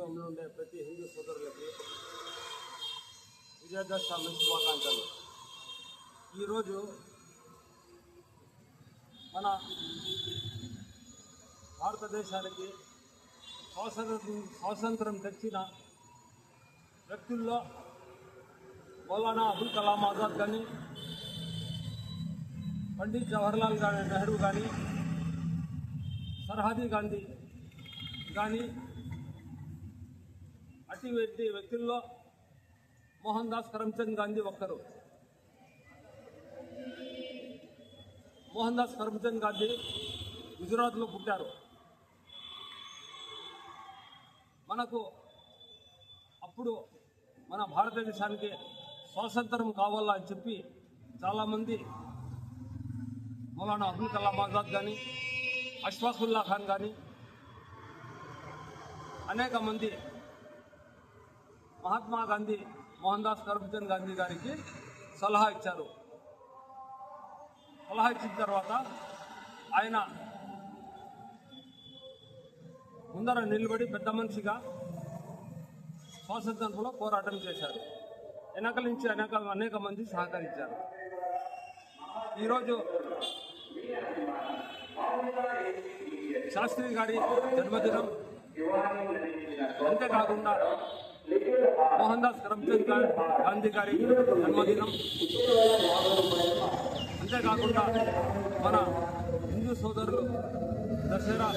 ఉండే ప్రతి హిందూ సోదరులకి విజయదశమి శుభాకాంక్షలు ఈరోజు మన భారతదేశానికి స్వాతంత్రం స్వాతంత్రం తెచ్చిన వ్యక్తుల్లో మౌలానా అబుల్ కలాం ఆజాద్ కానీ పండిత్ జవహర్లాల్ గాంధీ నెహ్రూ కానీ సర్హాదీ గాంధీ కానీ అటువంటి వ్యక్తుల్లో మోహన్ దాస్ కరమ్చంద్ గాంధీ ఒక్కరు. మోహన్ దాస్ కరమ్చంద్ గాంధీ గుజరాత్లో పుట్టారు. మనకు అప్పుడు మన భారతదేశానికి స్వాతంత్రం కావాలా అని చెప్పి చాలామంది మౌలానా అబ్దుల్ కలాం ఆజాద్ కానీ అష్ఫాకుల్లా ఖాన్ కానీ అనేక మంది మహాత్మా గాంధీ మోహన్ దాస్ కరమ్చంద్ గాంధీ గారికి సలహా ఇచ్చారు. సలహా ఇచ్చిన తర్వాత ఆయన ముందర నిలబడి పెద్ద మనిషిగా స్వాతంత్రంలో పోరాటం చేశారు. వెనకల నుంచి అనేక అనేక మంది సహకరించారు. ఈరోజు శాస్త్రి గారి జన్మదినం. అంతేకాకుండా మోహన్ దాస్ కరమ్చంద్ గాంధీ గారి జన్మదినం. అంతేకాకుండా మన హిందూ సోదరులు దసరా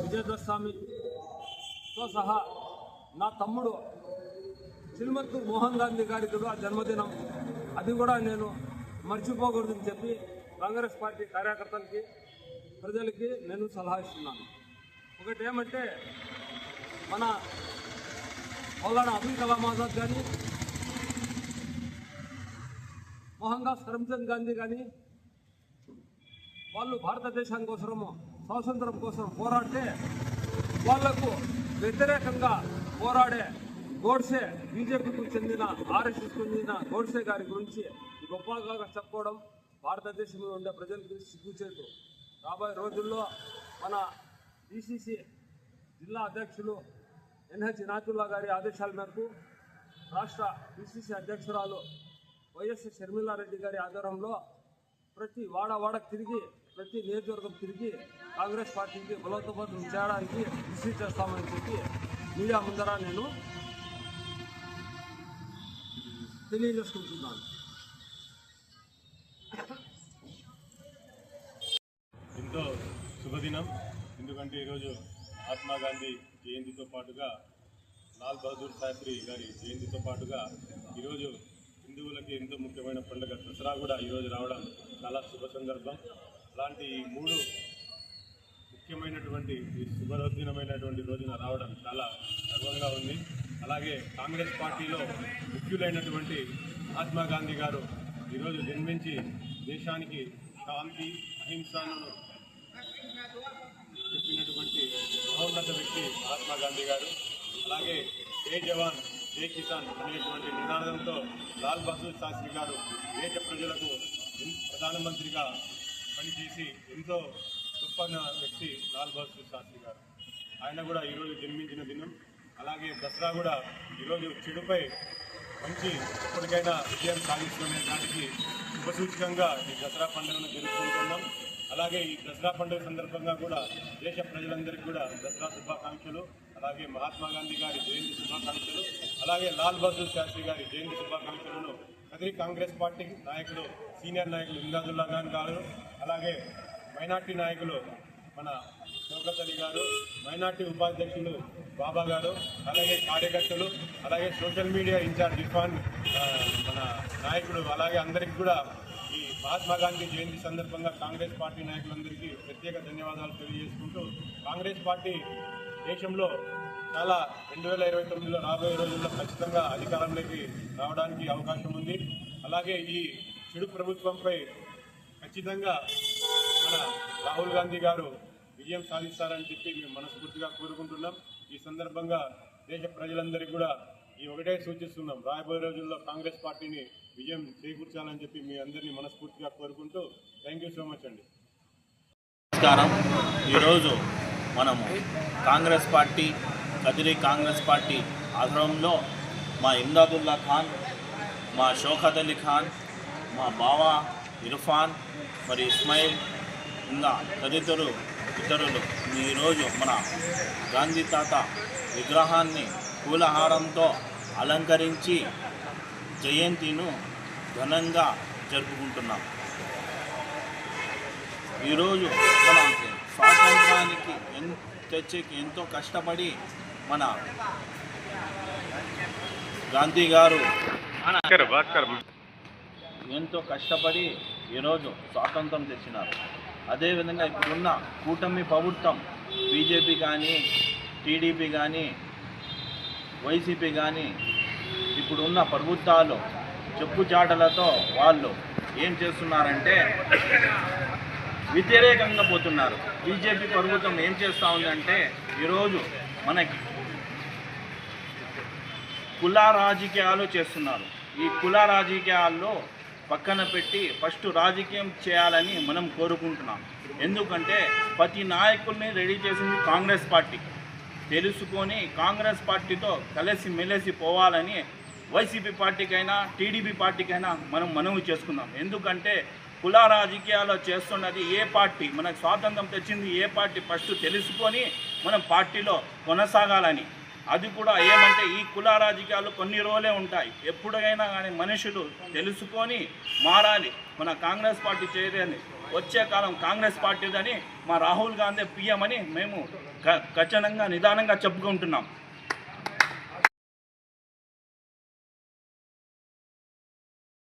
విజయదస్వామితో సహా నా తమ్ముడు చిల్మత్తు మోహన్ గాంధీ గారి కూడా జన్మదినం. అది కూడా నేను మర్చిపోకూడదని చెప్పి కాంగ్రెస్ పార్టీ కార్యకర్తలకి ప్రజలకి నేను సలహా ఇస్తున్నాను. ఒకటి ఏమంటే మన మౌలానా అబుల్ కలాం ఆజాద్ కానీ మోహన్ దాస్ కరమ్చంద్ గాంధీ కానీ వాళ్ళు భారతదేశం కోసము స్వాతంత్రం కోసం పోరాడితే వాళ్ళకు వ్యతిరేకంగా పోరాడే గోడ్సే బీజేపీకి చెందిన ఆర్ఎస్ఎస్కు చెందిన గోడ్సే గారి గురించి గొప్పగా చెప్పుకోవడం భారతదేశంలో ఉండే ప్రజలకు సిగ్గుచేటు. రాబోయే రోజుల్లో మన డిసిసి జిల్లా అధ్యక్షులు ఎన్హెచ్ నాతుల్లా గారి ఆదేశాల మేరకు రాష్ట్ర పిసిసి అధ్యక్షురాలు వైఎస్ షర్మిలారెడ్డి గారి ఆధ్వర్యంలో ప్రతి వాడ వాడకు తిరిగి ప్రతి నియోజకవర్గం తిరిగి కాంగ్రెస్ పార్టీకి బలోపేతం చేయడానికి కృషి చేస్తామని చెప్పి మీడియా ముందర నేను తెలియజేసుకుంటున్నాను. ఎంతో శుభదినం. ఎందుకంటే ఈరోజు మహాత్మా గాంధీ జయంతితో పాటుగా లాల్ బహదూర్ శాస్త్రి గారి జయంతితో పాటుగా ఈరోజు హిందువులకి ఎంతో ముఖ్యమైన పండుగ దసరా కూడా ఈరోజు రావడం చాలా శుభ సందర్భం. అలాంటి ఈ మూడు ముఖ్యమైనటువంటి ఈ శుభరోదినమైనటువంటి రోజున రావడం చాలా గర్వంగా ఉంది. అలాగే కాంగ్రెస్ పార్టీలో ముఖ్యులైనటువంటి మహాత్మా గాంధీ గారు ఈరోజు జన్మించి దేశానికి శాంతి అహింసను మహోన్నత వ్యక్తి మహాత్మా గాంధీ గారు అలాగే జై జవాన్ జై కిసాన్ అనేటువంటి నినాదంతో లాల్ బహదూర్ శాస్త్రి గారు దేశ ప్రజలకు ప్రధానమంత్రిగా పనిచేసి ఎంతో గొప్ప వ్యక్తి లాల్ బహదూర్ శాస్త్రి గారు. ఆయన కూడా ఈరోజు జన్మించిన దినం. అలాగే దసరా కూడా ఈరోజు చెడుపై మంచి ఎప్పటికైనా విజయం సాధిస్తున్న దానికి శుభసూచకంగా ఈ దసరా పండుగను జరుపుకుంటున్నాం. అలాగే ఈ దసరా పండుగ సందర్భంగా కూడా దేశ ప్రజలందరికీ కూడా దసరా శుభాకాంక్షలు అలాగే మహాత్మా గాంధీ గారి జయంతి శుభాకాంక్షలు అలాగే లాల్ బహదూర్ శాస్త్రి గారి జయంతి శుభాకాంక్షలను కదిరి కాంగ్రెస్ పార్టీ నాయకులు సీనియర్ నాయకులు ఇందాదుల్లా ఖాన్ గారు అలాగే మైనార్టీ నాయకులు మన శౌకత్ అలీ గారు మైనార్టీ ఉపాధ్యక్షులు బాబా గారు అలాగే కార్యకర్తలు అలాగే సోషల్ మీడియా ఇన్ఛార్జ్ ఇర్ఫాన్ మన నాయకుడు అలాగే అందరికీ కూడా మహాత్మా గాంధీ జయంతి సందర్భంగా కాంగ్రెస్ పార్టీ నాయకులందరికీ ప్రత్యేక ధన్యవాదాలు తెలియజేసుకుంటూ కాంగ్రెస్ పార్టీ దేశంలో చాలా రెండు వేల ఇరవై తొమ్మిదిలో రాబోయే రోజుల్లో ఖచ్చితంగా అధికారంలోకి రావడానికి అవకాశం ఉంది. అలాగే ఈ చెడు ప్రభుత్వంపై ఖచ్చితంగా మన రాహుల్ గాంధీ గారు విజయం సాధిస్తారని చెప్పి మేము మనస్ఫూర్తిగా కోరుకుంటున్నాం. ఈ సందర్భంగా దేశ ప్రజలందరికీ కూడా ఈ ఒకటే సూచిస్తున్నాం. రాబోయే రోజుల్లో కాంగ్రెస్ పార్టీని విజయం చేకూర్చాలని చెప్పి మీ అందరినీ మనస్ఫూర్తిగా కోరుకుంటూ థ్యాంక్ యూ సో మచ్ అండి. నమస్కారం. ఈరోజు మనము కాంగ్రెస్ పార్టీ కదిరి కాంగ్రెస్ పార్టీ ఆధ్వర్యంలో మా ఇమ్దాదుల్లా ఖాన్ మా షౌకత్ అలీ ఖాన్ మా బావ ఇర్ఫాన్ మరి ఇస్మాయిల్ ఇంకా తదితరులు ఇతరులు ఈరోజు మన గాంధీ తాత విగ్రహాన్ని పూలహారంతో అలంకరించి జయంతిను ఘనంగా జరుపుకుంటున్నాం. ఈరోజు మనం స్వాతంత్రానికి ఎన్ తెచ్చేకి ఎంతో కష్టపడి మన గాంధీ గారు ఎంతో కష్టపడి ఈరోజు స్వాతంత్రం తెచ్చినారు. అదేవిధంగా ఇప్పుడున్న కూటమి ప్రభుత్వం బీజేపీ కానీ టీడీపీ కానీ వైసీపీ కానీ ఇప్పుడున్న ప్రభుత్వాలు చెప్పుచాటలతో వాళ్ళు ఏం చేస్తున్నారంటే వ్యతిరేకంగా పోతున్నారు. బీజేపీ ప్రభుత్వం ఏం చేస్తూ ఉందంటే ఈరోజు మనకి కుల రాజకీయాలు చేస్తున్నారు. ఈ కుల రాజకీయాల్లో పక్కన పెట్టి ఫస్ట్ రాజకీయం చేయాలని మనం కోరుకుంటున్నాం. ఎందుకంటే ప్రతి నాయకుల్ని రెడీ చేసింది కాంగ్రెస్ పార్టీ. తెలుసుకొని కాంగ్రెస్ పార్టీతో కలిసి మెలిసి పోవాలని వైసీపీ పార్టీకైనా టీడీపీ పార్టీకైనా మనం మనవి చేసుకుందాం ఎందుకంటే కుల రాజకీయాలు చేస్తున్నది ఏ పార్టీ? మనకు స్వాతంత్రం తెచ్చింది ఏ పార్టీ ఫస్ట్ తెలుసుకొని మనం పార్టీలో కొనసాగాలని. అది కూడా ఏమంటే ఈ కుల రాజకీయాలు కొన్ని రోజులే ఉంటాయి. ఎప్పుడైనా కానీ మనుషులు తెలుసుకొని మారాలి. మన కాంగ్రెస్ పార్టీ చేయాలి వచ్చే కాలం కాంగ్రెస్ పార్టీదని మా రాహుల్ గాంధీ పిఎం అని మేము ఖచ్చితంగా నిదానంగా చెప్పుకుంటున్నాం.